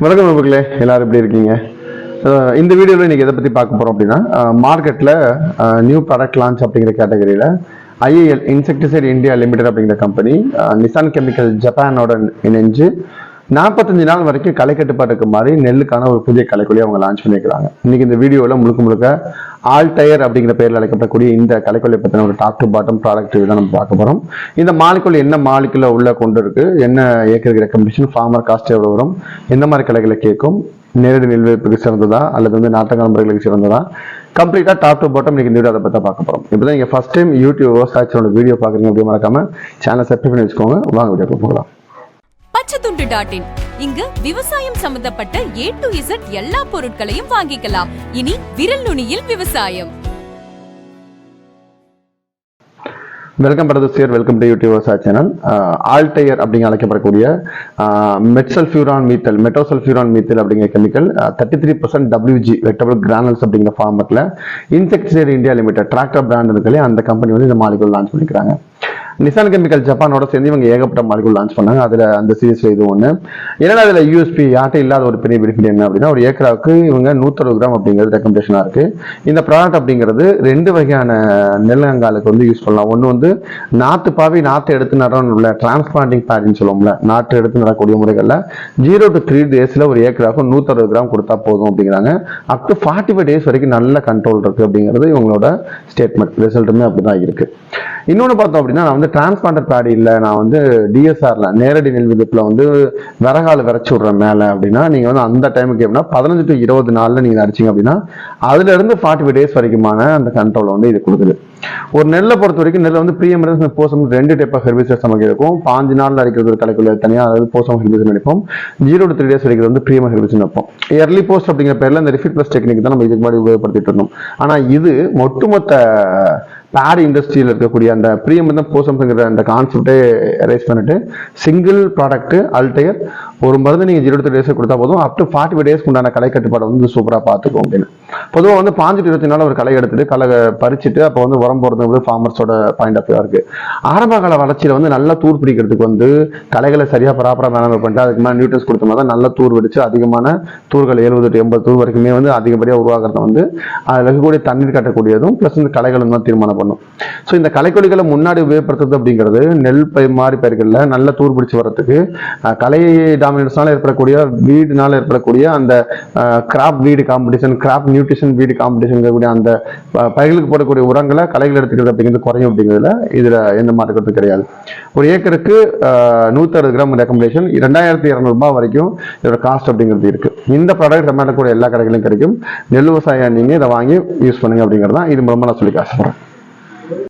வணக்கம் நண்பர்களே எல்லாரும் எப்படி இருக்கீங்க? இந்த வீடியோவில் இன்றைக்கி எதை பற்றி பார்க்க போகிறோம் அப்படின்னா மார்க்கெட்டில் நியூ ப்ராடக்ட் லான்ச் அப்படிங்கிற கேட்டகரியில் ஐஏஎல் இன்செக்டிசைட் இந்தியா லிமிடெட் அப்படிங்கிற கம்பெனி நிசான் கெமிக்கல் ஜப்பானோட இணைஞ்சு நாற்பத்தஞ்சு நாள் வரைக்கும் களை கட்டுப்பாட்டுக்கு மாதிரி நெல்லுக்கான ஒரு புதிய கலைக்கொல்லி அவங்க லான்ச் பண்ணியிருக்கிறாங்க. இன்னைக்கு இந்த வீடியோவில் முழுக்க முழுக்க ஆல் டயர் அப்படிங்கிற பேரில் அழைக்கப்படக்கூடிய இந்த கலைக்கொல்லியை பற்றின ஒரு டாப் டு பாட்டம் ப்ராடக்ட் தான் நம்ம பார்க்க போகிறோம் இந்த மாலிக்குள் என்ன மாலிக்குள்ள உள்ள கொண்டு இருக்கு? என்ன ஏக்கருக்கு ரெக்கமெண்டேஷன் ஃபார்மர் காஸ்ட் எவ்வளோ வரும்? எந்த மாதிரி கலைகளை கேட்கும்? நேரடி நெல் சிறந்ததா? அல்லது வந்து நாட்டங்கால முறைகளுக்கு சிறந்ததா? கம்ப்ளீட்டாக டாப் டு பாட்டம் நீங்கள் இந்த வீடியோ அதை பற்றி பார்க்க போகிறோம் இப்போ தான் நீங்கள் ஃபஸ்ட் டைம் யூடியூப் விவசாயத்தோட வீடியோ பார்க்குறீங்க அப்படி மறக்காம சேனல் சப்ஸ்கிரைப் பண்ணி வச்சுக்கோங்க. வாங்க வீடியோ போகலாம். டாட் இன் இங்கு விவசாயம் சம்பந்தப்பட்ட ஏ டு இசட் எல்லா பொருட்களையும் வாங்கிக்கலாம். இனி விரல் நுனியில் விவசாயம். Welcome brother welcome to YouTube விவசாய சேனல் ஆல்டையர் அப்படிங்க அழைக்கப்படக்கூடிய மெட்சல்ஃபியூரான் மீத்தல் மெட்டோசல்ஃபியூரான் மீத்தல் அப்படிங்கிற chemical thirty three percent W G wettable granules அப்படிங்கிற ஃபார்மட்டில் insecticide India limited tractor brand இருக்கலையே அந்த கம்பெனி வந்து இந்த மாலிகுல் லான்ச் பண்ணிக்கிறாங்க. நிசான் கெமிக்கல் ஜப்பானோட சேர்ந்து இவங்க ஏகப்பட்ட மாலிகுல் லான்ச் பண்ணாங்க. அதில் அந்த சீரீஸ்ல இது ஒன்று ஏன்னா அதில் யூஎஸ்பி யார்ட்டும் இல்லாத ஒரு பெரிய பெனிஃபிட் என்ன அப்படின்னா ஒரு ஏக்கராவுக்கு இவங்க நூற்றறுபது கிராம் அப்படிங்கிறது ரெக்கமெண்டேஷனாக இருக்கு. இந்த ப்ராடக்ட் அப்படிங்கிறது ரெண்டு வகையான நெல்லங்காலுக்கு வந்து யூஸ் பண்ணலாம். ஒன்று வந்து நாற்று பாவி நாற்று எடுத்து நடணும் உள்ள டிரான்ஸ்பிளான்டிங் பேடின்னு சொல்லுவோம்ல நாற்று எடுத்து நடக்கூடிய முறைகளில் ஜீரோ டு த்ரீ டேஸில் ஒரு ஏக்கராவுக்கு நூற்றறுபது கிராம் கொடுத்தா போதும் அப்படிங்கிறாங்க. Up to forty five days வரைக்கும் நல்ல கண்ட்ரோல் இருக்கு அப்படிங்கிறது இவங்களோட ஸ்டேட்மெண்ட் ரிசல்ட்டுமே அப்படிதான் இருக்கு. இன்னொன்று பார்த்தோம் அப்படின்னா நான் வந்து டிரான்ஸ்பாண்டர் பேடி இல்லை நான் வந்து டிஎஸ்ஆர்ல நேரடி நெல் விதத்தில் வந்து விறகால விரைச்சி விட்றேன் மேலே அப்படின்னா நீங்கள் வந்து அந்த டைமுக்கு எப்படின்னா பதினஞ்சு டு இருபது நாளில் நீங்கள் அரைச்சிங்க அப்படின்னா அதுல இருந்து ஃபார்ட்டி ஃபைவ் டேஸ் வரைக்குமான அந்த கண்ட்ரோல் வந்து இது கொடுக்குது. ஒரு நெல்லை பொறுத்த வரைக்கும் நெல் வந்து ப்ரீஎமரன்ஸ் போசம் ரெண்டு டைப் ஆஃப் ஹெர்பிசைட்ஸ் நமக்கு இருக்கும். பாஞ்சு நாளில் அரைக்கிறது ஒரு கலைக்குள்ள தனியாக அதாவது போசம் ஹெர்பிசைட் நினைப்போம். ஜீரோ டு த்ரீ டேஸ் அடிக்கிறது வந்து ப்ரீமியம் ஹெர்பிசைட் வைப்போம் எர்லி போஸ்ட் அப்படிங்கிற பேரில் இந்த ரிஃபிட் ப்ளஸ் டெக்னிக் தான் நம்ம இதுக்கு முன்னாடி உபயோகப்படுத்திட்டு இருந்தோம். ஆனால் இது ஒட்டுமொத்த பேட் இண்டஸ்ட்ரியில் இருக்கக்கூடிய அந்த ப்ரீமியம் போசம்ங்கிற அந்த கான்செப்டே ரைஸ் பண்ணிட்டு சிங்கிள் ப்ராடக்ட் அல்டையர் ஒரு மருந்து நீங்கள் ஜீரோ டூ டேஸ் கொடுத்தா போதும். அப் டு ஃபார்ட்டி ஃபைவ் டேஸ்க்கு உண்டான கலை கட்டுப்பாடு வந்து சூப்பராக பார்த்துக்கும் அப்படின்னு. பொதுவாக வந்து பாஞ்சு இருபத்தி நாள் ஒரு களை எடுத்துட்டு களை பறிச்சுட்டு அப்போ வந்து உரம் போடுறது ஃபார்மர்ஸோட பாயிண்ட் ஆஃப் இருக்கு. ஆரம்ப கால வளர்ச்சியில் வந்து நல்லா தூர் பிடிக்கிறதுக்கு வந்து களைகளை சரியாக ப்ராப்பராக மேனேஜ் பண்ணிட்டு அதுக்கு மேலே நியூட்ரன்ஸ் கொடுத்தோம்னா தான் நல்ல தூர் வெடிச்சு அதிகமான தூர்கள் எழுபது டு எண்பது தூர் வரைக்குமே வந்து அதிகப்படியாக உருவாகிறத வந்து அதில் இருக்கக்கூடிய தண்ணீர் கட்டக்கூடியதும் ப்ளஸ் வந்து கலைகள் தான் தீர்மானம் பண்ணும் ஸோ இந்த களைக்கொல்லிகளை முன்னாடி உபயோகப்படுத்துறது அப்படிங்கிறது நெல் பயிர் மாதிரி பயிர்களில் நல்ல தூர் பிடிச்சி வரதுக்கு கலை டாமினன்ஸ்னால ஏற்படக்கூடிய வீடுனால ஏற்படக்கூடிய அந்த crop weed competition crop nutrition weed competition இருக்கக்கூடிய அந்த பயிர்களுக்கு போடக்கூடிய உரங்களை களைகள் எடுத்துக்கிறது அப்படிங்கிறது குறையும் அப்படிங்கிறதுல இதில் எந்த மாற்றத்தும் கிடையாது. ஒரு ஏக்கருக்கு நூற்றறுபது கிராம் ரெக்கமெண்டேஷன் ரெண்டாயிரத்தி இரநூறுபா வரைக்கும் இதோட காஸ்ட் அப்படிங்கிறது இருக்கு. இந்த ப்ராடக்ட் நம்ம எல்லா கடைகளிலும் கிடைக்கும். நெல் விவசாயம் நீங்கள் இதை வாங்கி யூஸ் பண்ணுங்க அப்படிங்கிறது தான் இது மூலமாக நான் சொல்லி ஆசைப்படுறேன்